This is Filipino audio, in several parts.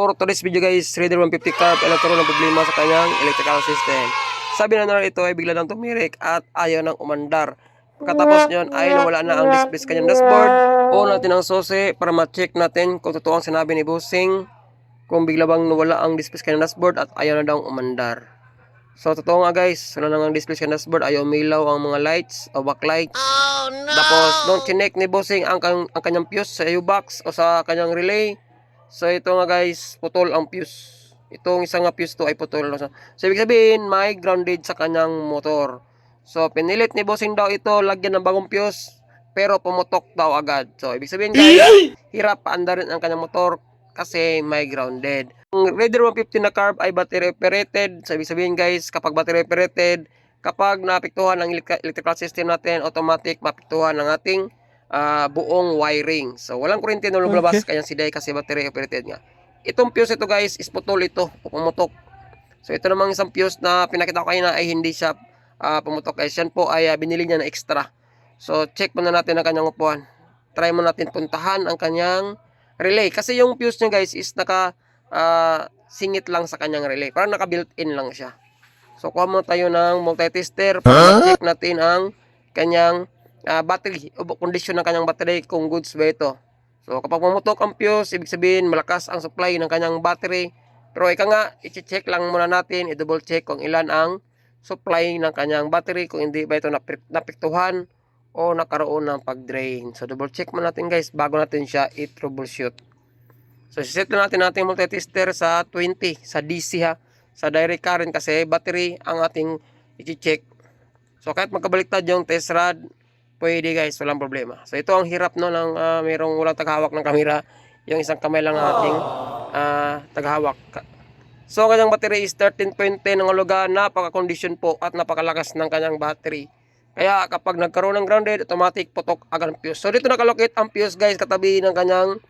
For today's video guys, Raider 150 Cup ay nagkaroon ng problema sa kanyang electrical system. Sabi na naman ito ay bigla nang tumirik at ayaw nang umandar. Pagkatapos nyon ay nawala na ang display sa kanyang dashboard. O natin ang susi para ma-check natin kung totoo ang sinabi ni Bossing. Kung bigla bang nawala ang display sa kanyang dashboard at ayaw na daw umandar. So totoo nga guys, wala na ang display sa dashboard, ayaw umilaw ang mga lights o backlights. Tapos nung chinek ni Bossing ang, ang kanyang fuse sa U-box o sa kanyang relay. So ito nga guys, putol ang fuse. Itong isang nga fuse to ay putol. So, ibig sabihin, may grounded sa kanyang motor. So pinilit ni Bossing daw ito, lagyan ng bagong fuse. Pero pumutok daw agad. So ibig sabihin guys, hirap paandarin ang kanyang motor kasi may grounded. Ang Raider 150 na carb ay battery operated. So ibig sabihin guys, kapag battery operated, kapag naapektuhan ang elec- electrical system natin, automatic mapektuhan ang ating ah, buong wiring. So walang kuryente na lumabas kanyang siday kasi battery operated nga. Itong fuse ito guys, is putol ito o pumutok. So ito namang isang fuse na pinakita ko kanina ay hindi siya ah, pumutok guys. Yan po ay ah, binili niya na extra. So check muna natin ang kanyang upuan. Try mo natin puntahan ang kanyang relay. Kasi yung fuse niya guys is naka ah, singit lang sa kanyang relay. Parang naka built-in lang siya. So kuha mo tayo ng multi-tester para check natin ang kanyang ah, battery o condition ng kanyang battery kung goods ba ito. So kapag pumutok ang fuse, ibig sabihin malakas ang supply ng kanyang battery. Pero ika nga, i-check lang muna natin, i-double check kung ilan ang supply ng kanyang battery, kung hindi ba ito napik- napiktuhan o nakaroon ng pag-drain. So double check muna natin guys bago natin siya i-troubleshoot. So set na natin natin multi-tester sa 20 sa DC ha, sa direct current kasi battery ang ating i-check. So kahit magkabaliktad yung test rod, pwede guys, walang problema. So ito ang hirap no ng ah, mayroong walang taghawak ng kamera, yung isang kamay lang ng ating ah, taghawak. So ang kanyang battery is 13.10 ng hulugan, napaka-condition po at napakalakas ng kanyang battery. Kaya kapag nagkaroon ng grounded, automatic putok agad ang fuse. So dito nakalocate ang fuse guys katabi ng kanyang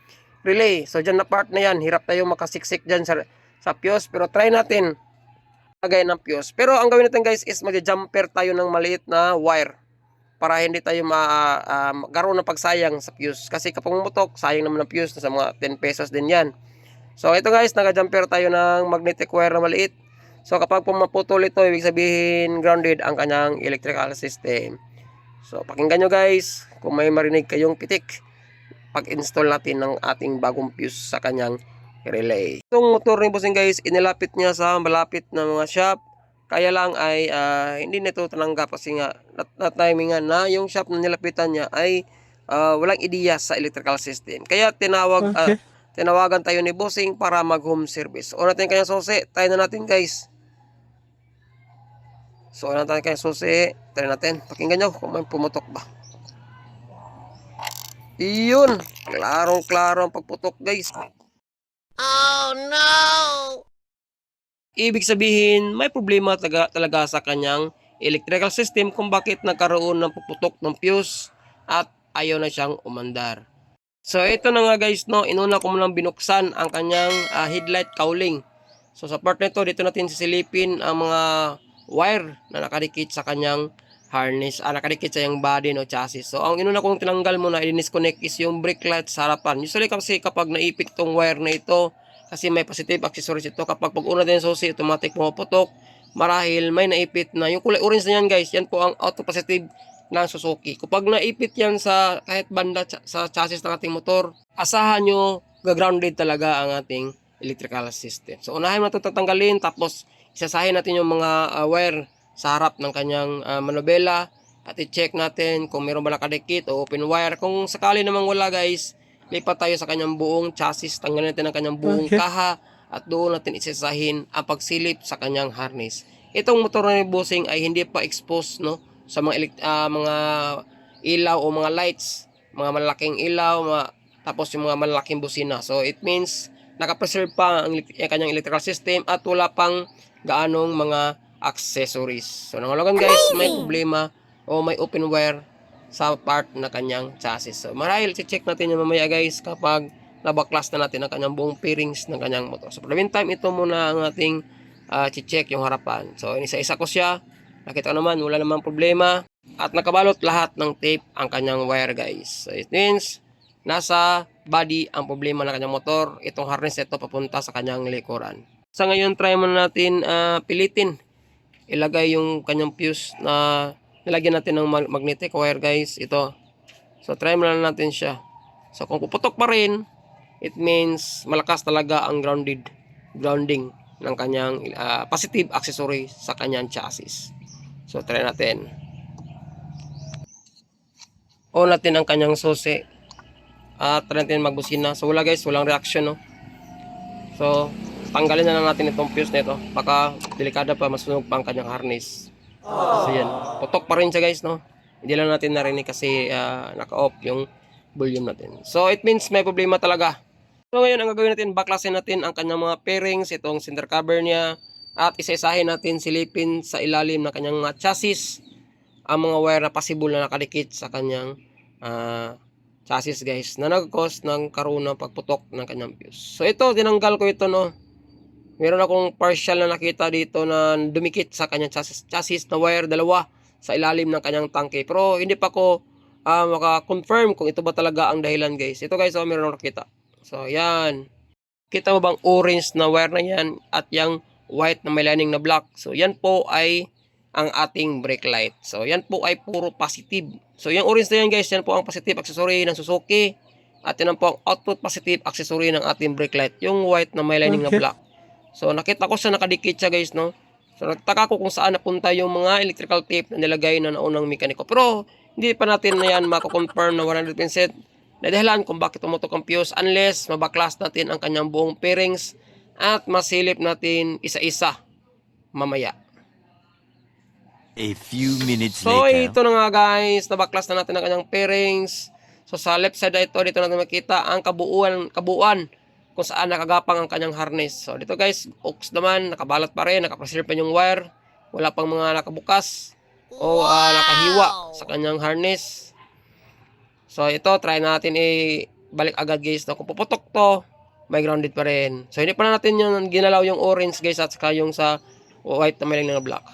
relay. So dyan na part na yan, hirap tayo makasiksik dyan sa, sa fuse. Pero try natin lagay ng fuse. Pero ang gawin natin guys is mag-jumper tayo ng maliit na wire para hindi tayo ah, magkaroon ng pagsayang sa fuse. Kasi kapag mutok, sayang naman ang fuse. Nasa mga 10 pesos din yan. So ito guys, naka-jumper tayo ng magnetic wire na maliit. So kapag pumaputol ito, ibig sabihin grounded ang kanyang electrical system. So pakinggan nyo guys, kung may marinig kayong pitik, pag-install natin ng ating bagong fuse sa kanyang relay. Itong motor ni Bossing guys, inilapit niya sa malapit na mga shop. Kaya lang ay ah, hindi nito tananggap kasi nga nat- na-timingan na yung shop na nilapitan niya ay ah, walang ideya sa electrical system. Kaya tinawag ah, tinawagan tayo ni Bossing para mag home service. O natin kanyang susi, tayo na natin guys. So, ano natin kanyang susi, tayo natin. Pakinggan nyo kung may pumutok ba. Iyon, klarong-klaro ang pagputok guys. Oh no! Ibig sabihin, may problema taga, talaga sa kanyang electrical system kung bakit nagkaroon ng puputok ng fuse at ayaw na siyang umandar. So ito na nga guys, no, inuna ko munang binuksan ang kanyang ah, headlight cowling. So sa part nito, dito natin sisilipin ang mga wire na nakadikit sa kanyang harness, ah, nakadikit sa yung body no chassis. So ang inuna kong tinanggal muna, i-disconnect is yung brake light sa harapan. Usually kasi kapag naipit tong wire na ito, kasi may positive accessories ito, kapag pag una din susi, automatic pumaputok. Marahil may naipit na, yung kulay orange na yan guys, yan po ang auto positive ng Suzuki. Kapag naipit yan sa kahit banda cha- sa chassis ng ating motor, asahan nyo, gagrounded talaga ang ating electrical system. So unahin natin tatanggalin, tapos isasahin natin yung mga ah, wire sa harap ng kanyang ah, manubela at i-check natin kung meron ba nakadikit o open wire. Kung sakali namang wala guys, lipat tayo sa kanyang buong chassis, tanggalin natin ang kanyang buong kaha at doon natin isasahin ang pagsilip sa kanyang harness. Itong motor na ni Bossing ay hindi pa exposed no sa mga elect- ah, mga ilaw o mga lights, mga malaking ilaw, mga, tapos yung mga malaking busina. So it means naka-preserve pa ang, ang kanyang electrical system at wala pang gaanong mga accessories. So nangalagan guys, may problema o may open wire sa part na kanyang chassis. So marahil check natin yung mamaya guys kapag nabaklas na natin ang kanyang buong pairings ng kanyang motor. So for the meantime, ito muna ang ating ah, check yung harapan. So isa-isa ko siya. Nakita ko naman, wala namang problema. At nakabalot lahat ng tape ang kanyang wire guys. So it means, nasa body ang problema ng kanyang motor. Itong harness ito papunta sa kanyang likuran. Sa ngayon, try muna natin ah, pilitin. Ilagay yung kanyang fuse na nilagyan natin ng mag- magnetic wire guys. Ito. So, try muna natin siya. So, kung puputok pa rin, it means malakas talaga ang grounded grounding ng kanyang ah, positive accessory sa kanyang chassis. So, try natin. On natin ang kanyang susi. At try natin magbusina. So, wala guys, walang reaction, no? So, tanggalin na lang natin itong fuse nito. Baka delikada pa, masunog pa ang kanyang harness. So, yan. Putok pa rin siya guys, no? Hindi lang natin narinig kasi ah, naka-off yung volume natin. So, it means may problema talaga. So, ngayon, ang gagawin natin, baklasin natin ang kanyang mga pairings, itong center cover niya, at isa-isahin natin silipin sa ilalim ng kanyang mga chassis ang mga wire na possible na nakadikit sa kanyang ah, chassis guys na nag-cause ng karoon ng pagputok ng kanyang fuse. So ito, tinanggal ko ito no. Meron akong partial na nakita dito na dumikit sa kanyang chassis, chassis na wire dalawa sa ilalim ng kanyang tangke. Pero hindi pa ko ah, maka-confirm kung ito ba talaga ang dahilan guys. Ito guys, oh, meron akong nakita. So yan. Kita mo bang orange na wire na yan at yung white na may lining na black. So yan po ay ang ating brake light. So yan po ay puro positive. So yung orange na yan guys, yan po ang positive accessory ng Suzuki. At yan po ang output positive accessory ng ating brake light. Yung white na may lining na black. So nakita ko siya nakadikit siya guys no. So nagtaka ko kung saan napunta yung mga electrical tape na nilagay na naunang mekaniko. Pero hindi pa natin na yan mako-confirm na 100% na dahilan kung bakit tumutok ang fuse unless mabaklas natin ang kanyang buong pairings at masilip natin isa-isa mamaya. A few minutes So later. ito na nga guys, nabaklas na natin ang kanyang pairings. So sa left side na ito, dito natin makita ang kabuuan, kabuuan kung saan nakagapang ang kanyang harness. So dito guys, hooks naman, nakabalat pa rin, nakapreserve pa yung wire. Wala pang mga nakabukas o ah, nakahiwa sa kanyang harness. So ito, try natin i-balik agad guys. No? Kung puputok to, may grounded pa rin. So hindi pa na natin yung ginalaw yung orange guys at saka yung sa white na may lang na black.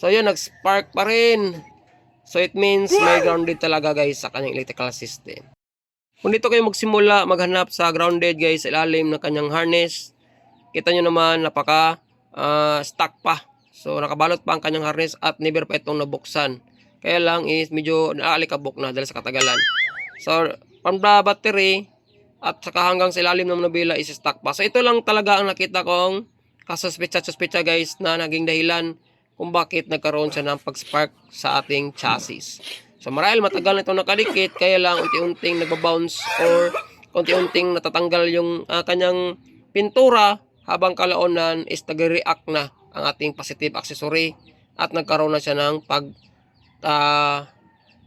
So yun, nag-spark pa rin. So it means may grounded talaga guys sa kanyang electrical system. Kung dito kayo magsimula maghanap sa grounded guys sa ilalim ng kanyang harness, kita nyo naman napaka ah, stuck pa. So nakabalot pa ang kanyang harness at never pa itong nabuksan. Kaya lang is medyo naalikabok na dahil sa katagalan. So from the battery at saka hanggang sa ilalim ng nabila is stuck pa. So ito lang talaga ang nakita kong kasuspetsa-suspetsa guys na naging dahilan kung bakit nagkaroon siya ng pag-spark sa ating chassis. So marahil matagal na ito nakadikit kaya lang unti-unting nagbabounce or unti-unting natatanggal yung ah, kanyang pintura habang kalaunan is nag-react na ang ating positive accessory at nagkaroon na siya ng pag ah,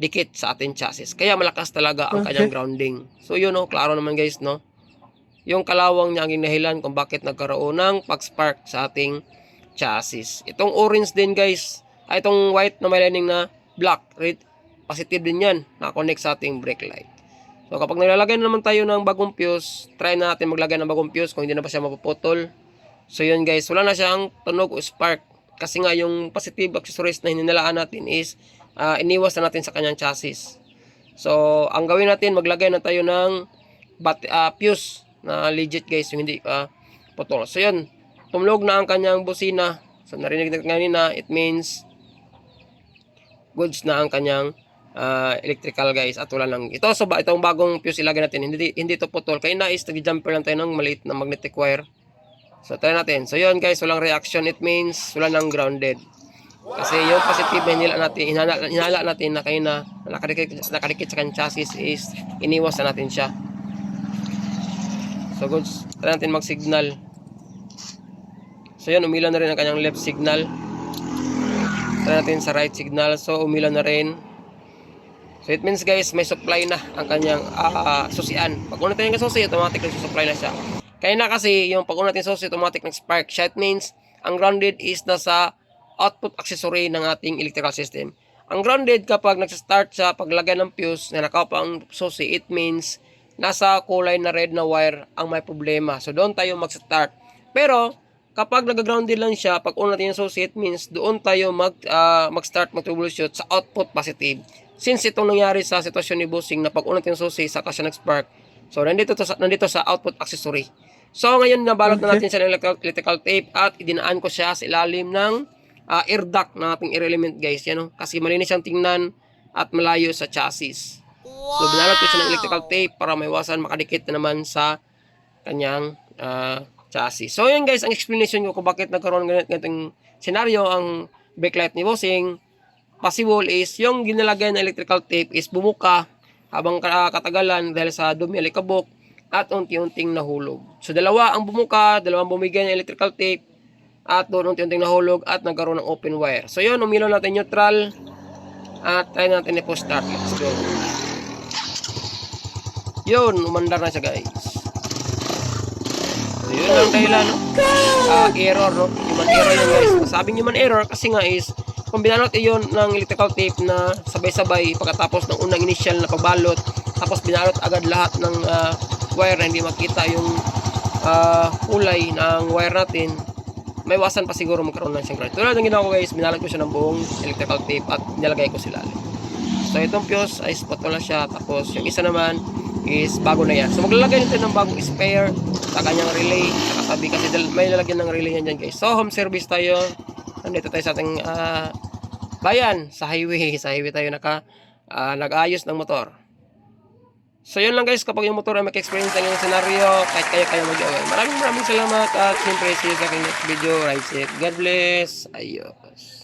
dikit sa ating chassis. Kaya malakas talaga ang kanyang grounding. So yun no, klaro naman guys no. Yung kalawang niya ang dahilan kung bakit nagkaroon ng pag-spark sa ating chassis. Itong orange din guys, ay itong white na may lining na black, red, positive din yan, na-connect sa ating brake light. So kapag nilalagay na naman tayo ng bagong fuse, try na natin maglagay ng bagong fuse kung hindi na pa siya mapuputol. So yun guys, wala na siyang tunog o spark. Kasi nga yung positive accessories na hinilalaan natin is ah, iniwas na natin sa kanyang chassis. So ang gawin natin, maglagay na tayo ng bat ah, fuse na legit guys, yung hindi pa putol. So yun, tumlog na ang kanyang busina. So narinig natin kanina, it means goods na ang kanyang ah, electrical guys at wala lang ito so ba itong bagong fuse ilagay natin hindi hindi to putol. Kaya na is nag-jumper lang tayo ng maliit na magnetic wire. So try natin. So yun guys walang reaction. It means wala nang grounded. Kasi yung positive na natin hinala, hinala natin na kayo na nakadikit, nakadikit sa kanyang chassis is iniwas na natin siya. So goods try natin mag signal so yun umilaw na rin ang kanyang left signal. Try natin sa right signal. So umilaw na rin So it means guys, may supply na ang kanyang ah, susian. Pag una tayo ng susi, automatic nagsusupply na siya. Kaya na kasi yung pag una natin susi, automatic nag-spark siya. It means, ang grounded is nasa output accessory ng ating electrical system. Ang grounded kapag nag-start sa paglagay ng fuse na nakaupa ang susi, it means nasa kulay na red na wire ang may problema. So doon tayo mag-start. Pero kapag nag-grounded lang siya, pag una natin yung susi, it means doon tayo mag, ah, mag-start mag-troubleshoot sa output positive. Since itong nangyari sa sitwasyon ni Bossing na pag-unat yung susi saka siya nag-spark. So nandito to sa nandito sa output accessory. So ngayon nabalot na natin siya ng electrical, tape at idinaan ko siya sa ilalim ng ah, air duct ng ating air element guys. Yan oh. Kasi malinis siyang tingnan at malayo sa chassis. So binalot ko siya ng electrical tape para maiwasan makadikit na naman sa kanyang ah, chassis. So yun guys, ang explanation ko kung bakit nagkaroon ng ganit- ganitong senaryo ang brake light ni Bossing possible is yung ginalagay na electrical tape is bumuka habang ka- katagalan dahil sa dumi alikabok at unti-unting nahulog. So dalawa ang bumuka, dalawang bumigay ng electrical tape at doon unti-unting nahulog at nagkaroon ng open wire. So yun, umilaw natin neutral at try natin i-push start. Let's go. Yun, umandar na siya guys. So yun lang dahilan, no? Ah, error, no? Human error yun guys. Masabing human error kasi nga is kung binalot iyon ng electrical tape na sabay-sabay pagkatapos ng unang initial na pagbalot tapos binalot agad lahat ng ah, wire na hindi makita yung ah, kulay ng wire natin may wasan pa siguro magkaroon ng siyang. Tulad ng ginawa ko guys, binalot ko siya ng buong electrical tape at nilagay ko sila. So itong fuse ay spot lang siya tapos yung isa naman is bago na yan. So maglalagay nito ng bagong spare sa kanyang relay sa katabi kasi may lalagyan ng relay yan dyan guys. So home service tayo. Nandito tayo sa ating ah, bayan sa highway. Sa highway tayo naka ah, nag-ayos ng motor. So yun lang guys, kapag yung motor ay maki-experience ng yung senaryo, kahit kayo kayo mag-away. Maraming maraming salamat at siyempre see you sa aking next video. Ride safe. God bless. Ayos.